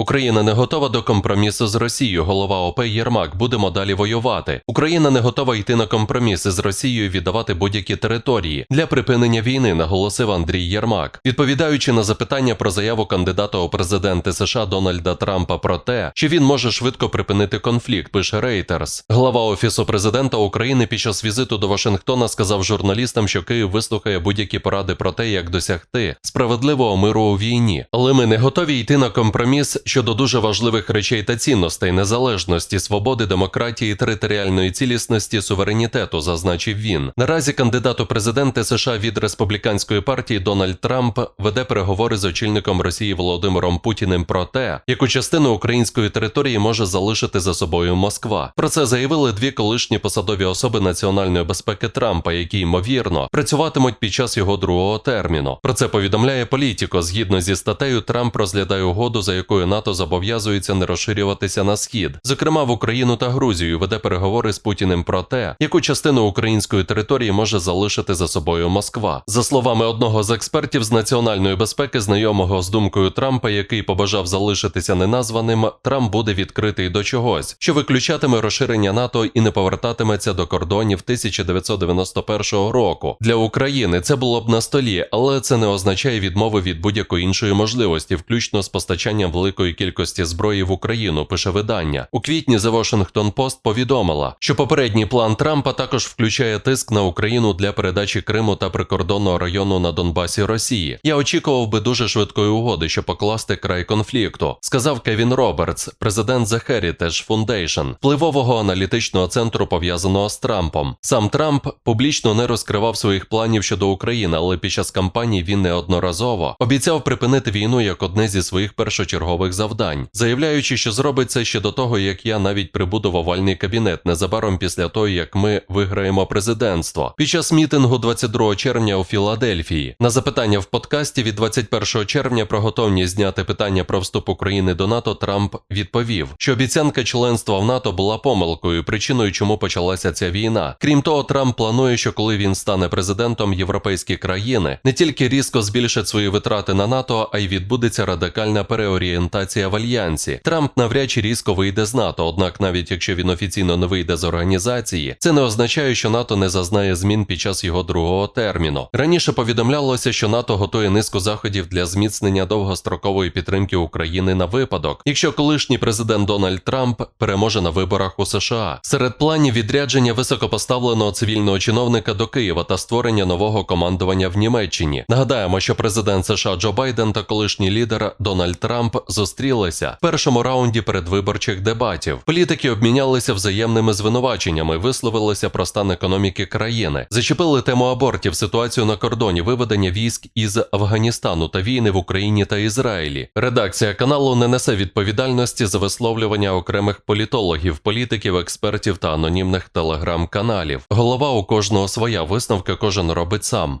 Україна не готова до компромісу з Росією. Голова ОП Єрмак. Будемо далі воювати. Україна не готова йти на компроміси з Росією, віддавати будь-які території для припинення війни, наголосив Андрій Єрмак, відповідаючи на запитання про заяву кандидата у президенти США Дональда Трампа про те, що він може швидко припинити конфлікт. Пише Рейтерс. Глава офісу президента України під час візиту до Вашингтона сказав журналістам, що Київ вислухає будь-які поради про те, як досягти справедливого миру у війні. Але ми не готові йти на компроміс щодо дуже важливих речей та цінностей незалежності, свободи, демократії, територіальної цілісності, суверенітету, зазначив він. Наразі кандидат у президенти США від республіканської партії Дональд Трамп веде переговори з очільником Росії Володимиром Путіним про те, яку частину української території може залишити за собою Москва. Про це заявили дві колишні посадові особи національної безпеки Трампа, які ймовірно працюватимуть під час його другого терміну. Про це повідомляє політико. Згідно зі статтею, Трамп розглядає угоду, за якою НАТО зобов'язується не розширюватися на схід, зокрема в Україну та Грузію. Веде переговори з Путіним про те, яку частину української території може залишити за собою Москва. За словами одного з експертів з національної безпеки, знайомого з думкою Трампа, який побажав залишитися неназваним, Трамп буде відкритий до чогось, що виключатиме розширення НАТО і не повертатиметься до кордонів 1991 року. Для України це було б на столі, але це не означає відмови від будь-якої іншої можливості, включно з постачанням великої кількості зброї в Україну. Пише видання у квітні. The Washington Post повідомила, що попередній план Трампа також включає тиск на Україну для передачі Криму та прикордонного району на Донбасі Росії. Я очікував би дуже швидкої угоди, щоб покласти край конфлікту, сказав Кевін Робертс, президент The Heritage Foundation, впливового аналітичного центру пов'язаного з Трампом. Сам Трамп публічно не розкривав своїх планів щодо України, але під час кампанії він неодноразово обіцяв припинити війну як одне зі своїх першочергових завдань, заявляючи, що зробить це ще до того, як я навіть прибуду в овальний кабінет незабаром після того, як ми виграємо президентство. Під час мітингу 22 червня у Філадельфії на запитання в подкасті від 21 червня про готовність зняти питання про вступ України до НАТО Трамп відповів, що обіцянка членства в НАТО була помилкою, причиною, чому почалася ця війна. Крім того, Трамп планує, що коли він стане президентом, європейські країни не тільки різко збільшать свої витрати на НАТО, а й відбудеться радикальна переорієнтація в альянсі. Трамп навряд чи різко вийде з НАТО. Однак, навіть якщо він офіційно не вийде з організації, це не означає, що НАТО не зазнає змін під час його другого терміну. Раніше повідомлялося, що НАТО готує низку заходів для зміцнення довгострокової підтримки України на випадок, якщо колишній президент Дональд Трамп переможе на виборах у США. Серед планів відрядження високопоставленого цивільного чиновника до Києва та створення нового командування в Німеччині. Нагадаємо, що президент США Джо Байден та колишній лідер Дональд Трамп зустрілися в першому раунді передвиборчих дебатів. Політики обмінялися взаємними звинуваченнями, висловилися про стан економіки країни, зачепили тему абортів, ситуацію на кордоні, виведення військ із Афганістану та війни в Україні та Ізраїлі. Редакція каналу не несе відповідальності за висловлювання окремих політологів, політиків, експертів та анонімних телеграм-каналів. Голова у кожного своя висновка кожен робить сам.